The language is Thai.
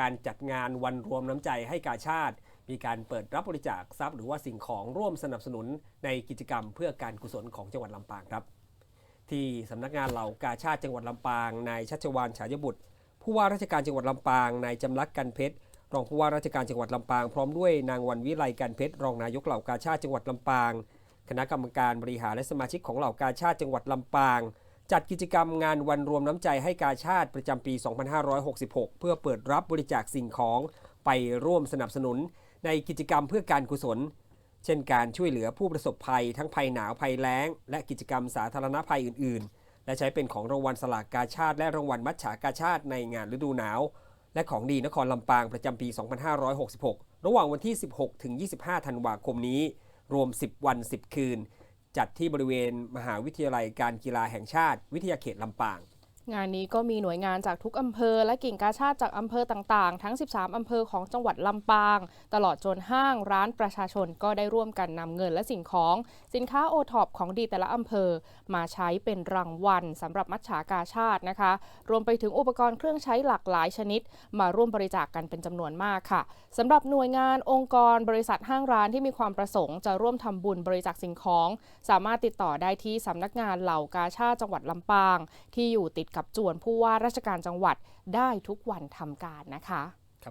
การจัดงานวันรวมน้ำใจให้กาชาติ มีการเปิดรับบริจาคทรัพย์หรือว่าสิ่งของร่วมสนับสนุนในกิจกรรมเพื่อการกุศลของจังหวัดลำปางครับ ที่สำนักงานเหล่ากาชาติจังหวัดลำปางนายชัชวานฉายบุตร ผู้ว่าราชการจังหวัดลำปางนายจำลักกันเพชรรองผู้ว่าราชการจังหวัดลำปางพร้อมด้วยนางวันวิไลกันเพชรรองนายกเหล่ากาชาติจังหวัดลำปาง คณะกรรมการบริหารและสมาชิกของเหล่ากาชาติจังหวัดลำปาง จัดกิจกรรมงานวันรวมน้ำใจให้กาชาติประจำปี 2566 เพื่อเปิดรับบริจาคสิ่งของไปร่วมสนับสนุนในกิจกรรมเพื่อการกุศล เช่นการช่วยเหลือผู้ประสบภัยทั้งภัยหนาวภัยแล้ง และกิจกรรมสาธารณภัยอื่น ๆ และใช้เป็นของรางวัลสลากกาชาติ และรางวัลมัจฉากาชาติในงานฤดูหนาว และของดีนครลำปางประจำปี 2566 ระหว่างวันที่ 16 ถึง 25 ธันวาคมนี้ รวม 10 วัน 10 คืน จัดที่บริเวณมหาวิทยาลัยการกีฬาแห่งชาติ วิทยาเขตลำปาง งานนี้ก็มีหน่วยงานจากทุกอำเภอและกิ่งกาชาติจากอำเภอต่างๆ ทั้ง 13 อำเภอของจังหวัดลำปาง ตลอดจนห้างร้านประชาชนก็ได้ร่วมกันนำเงินและสิ่งของ สินค้าโอท็อปของดีแต่ละอำเภอ มาใช้เป็นรางวัลสำหรับมัชฉากาชาตินะคะ รวมไปถึงอุปกรณ์เครื่องใช้หลากหลายชนิด มาร่วมบริจาคกกันเป็นจำนวนมากค่ะสำหรับหน่วยงานองค์กรบริษัทห้างร้านที่มีความประสงค์จะร่วมทำบุญบริจาคสิ่งของ สามารถติดต่อได้ที่สำนักงานเหล่ากาชาติจังหวัดลำปาง ที่อยู่ติดกับจวนผู้ว่าราชการจังหวัดได้ทุกวันทำการนะคะ